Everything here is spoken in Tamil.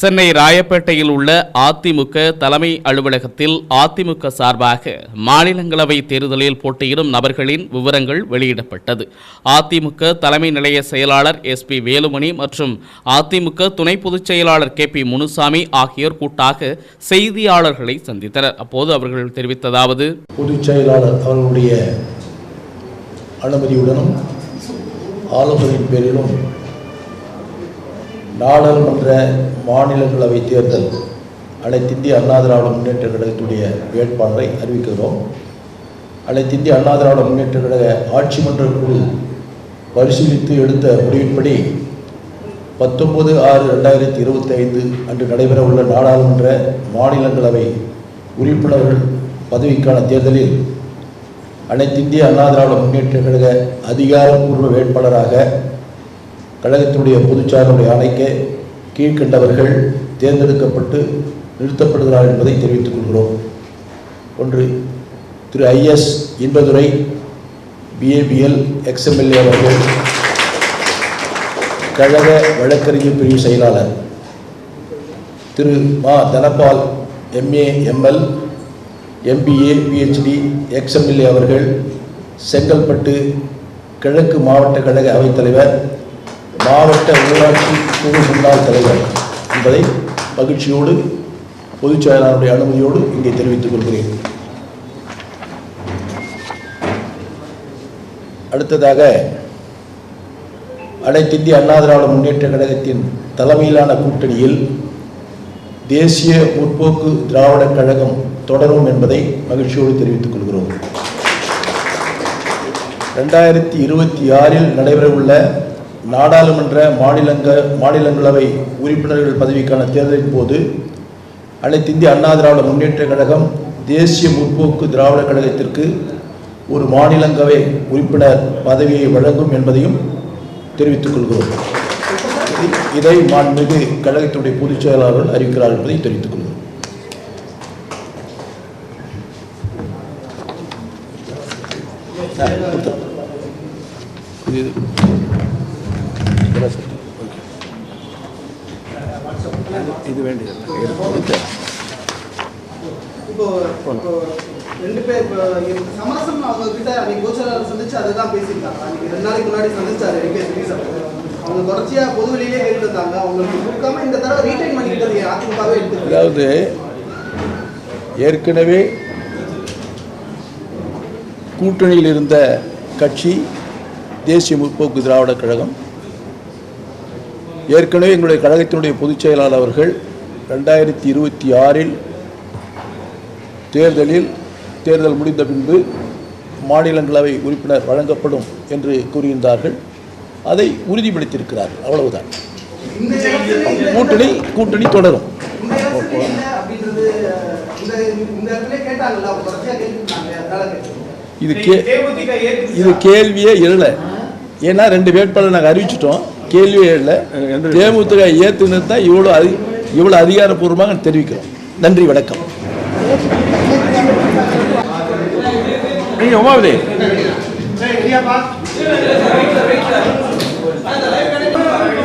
சென்னை ராயப்பேட்டையில் உள்ள அதிமுக தலைமை அலுவலகத்தில் அதிமுக சார்பாக மாநிலங்களவை தேர்தலில் போட்டியிடும் நபர்களின் விவரங்கள் வெளியிடப்பட்டது. அதிமுக தலைமை நிலைய செயலாளர் எஸ் பி வேலுமணி மற்றும் அதிமுக துணை பொதுச் செயலாளர் கே பி முனுசாமி ஆகியோர் கூட்டாக செய்தியாளர்களை சந்தித்தனர். அப்போது அவர்கள் தெரிவித்ததாவது பொதுச் செயலாளர் அவர்களுடைய அனுமதியுடனும் ஆலோசனை பேரிலும் நாடாளுமன்ற மாநிலங்களவை தேர்தல் அனைத்திந்திய அண்ணா திராவிட முன்னேற்ற கழகத்துடைய வேட்பாளரை அறிவிக்கிறோம். அனைத்திந்திய அண்ணா திராவிட முன்னேற்ற கழக ஆட்சி மன்ற குழு பரிசீலித்து எடுத்த முடிவின்படி பத்தொன்பது ஆறு ரெண்டாயிரத்தி இருபத்தி ஐந்து அன்று நடைபெற உள்ள நாடாளுமன்ற மாநிலங்களவை உறுப்பினர்கள் பதவிக்கான தேர்தலில் அனைத்திந்திய அண்ணா திராவிட முன்னேற்ற கழக அதிகாரப்பூர்வ வேட்பாளராக கழகத்தினுடைய பொதுச்சாரனுடைய ஆணைக்கு கீழ்கண்டவர்கள் தேர்ந்தெடுக்கப்பட்டு நிறுத்தப்படுகிறார் என்பதை தெரிவித்துக் கொள்கிறோம். ஒன்று திரு IS Inbadurai BA BL ex MLA அவர்கள் கழக வழக்கறிஞர் பிரிவு செயலாளர். திரு மா Dhanapal MA ML MBA PhD ex MLA அவர்கள் செங்கல்பட்டு கிழக்கு மாவட்ட கழக அவைத்தலைவர் மாவட்ட ஊராட்சி குழு முன்னாள் தலைவர் என்பதை மகிழ்ச்சியோடு பொதுச் செயலாளருடைய அனுமதியோடு இங்கே தெரிவித்துக் கொள்கிறேன். அடுத்ததாக அனைத்திந்திய அண்ணா திராவிட முன்னேற்ற கழகத்தின் தலைமையிலான கூட்டணியில் தேசிய முற்போக்கு திராவிட கழகம் தொடரும் என்பதை மகிழ்ச்சியோடு தெரிவித்துக் கொள்கிறோம். ரெண்டாயிரத்தி இருபத்தி ஆறில் நடைபெறவுள்ள நாடாளுமன்ற மாநிலங்க மாநிலங்களவை உறுப்பினர்கள் பதவிக்கான தேர்தலின் போது அனைத்து இந்திய அண்ணா திராவிட முன்னேற்ற கழகம் தேசிய முற்போக்கு திராவிட கழகத்திற்கு ஒரு மாநிலங்களவை உறுப்பினர் பதவியை வழங்கும் என்பதையும் தெரிவித்துக் கொள்கிறோம். இதை மாண்புமிகு கழகத்தினுடைய பொதுச் செயலாளர்கள் அறிவிக்கிறார் என்பதை தெரிவித்துக் கொள்கிறோம். இது சரி. ஓகே. இது வேண்டியது. இப்போ இப்போ ரெண்டு பேர் சமரசம் அவங்க கிட்ட அன்னைக்கு சந்திச்சு அதை தான் பேசியிருக்காங்க. அன்னைக்கு ரெண்டு நாளைக்கு முன்னாடி சந்திச்சாரு ரெண்டு பேர் அவங்க தொடர்ச்சியா பொது வெளியிலே அவங்களுக்கு கொடுக்காம இந்த தடவை ரீடைன் பண்ணிக்கிட்டது அதிமுகவே எடுத்து அதாவது ஏற்கனவே கூட்டணியில் இருந்த கட்சி தேசிய முற்போக்கு திராவிட கழகம் ஏற்கனவே எங்களுடைய கழகத்தினுடைய பொதுச் செயலாளர் அவர்கள் ரெண்டாயிரத்தி இருபத்தி ஆறில் தேர்தலில் தேர்தல் முடிந்த பின்பு மாநிலங்களவை உறுப்பினர் வழங்கப்படும் என்று கூறியிருந்தார்கள். அதை உறுதிப்படுத்தியிருக்கிறார்கள். அவ்வளவுதான். கூட்டணி கூட்டணி தொடரும். இது கே இது கேள்வியே இல்லை ஏன்னா ரெண்டு வேட்பாளர் நாங்கள் அறிவிச்சிட்டோம். கேள்வியே இல்லை. தேமுதிக ஏற்றுனது தான் இவ்வளோ அதி இவ்வளோ அதிகாரப்பூர்வமாக தெரிவிக்கிறோம். நன்றி வணக்கம். நீங்க உமாவதி சரி,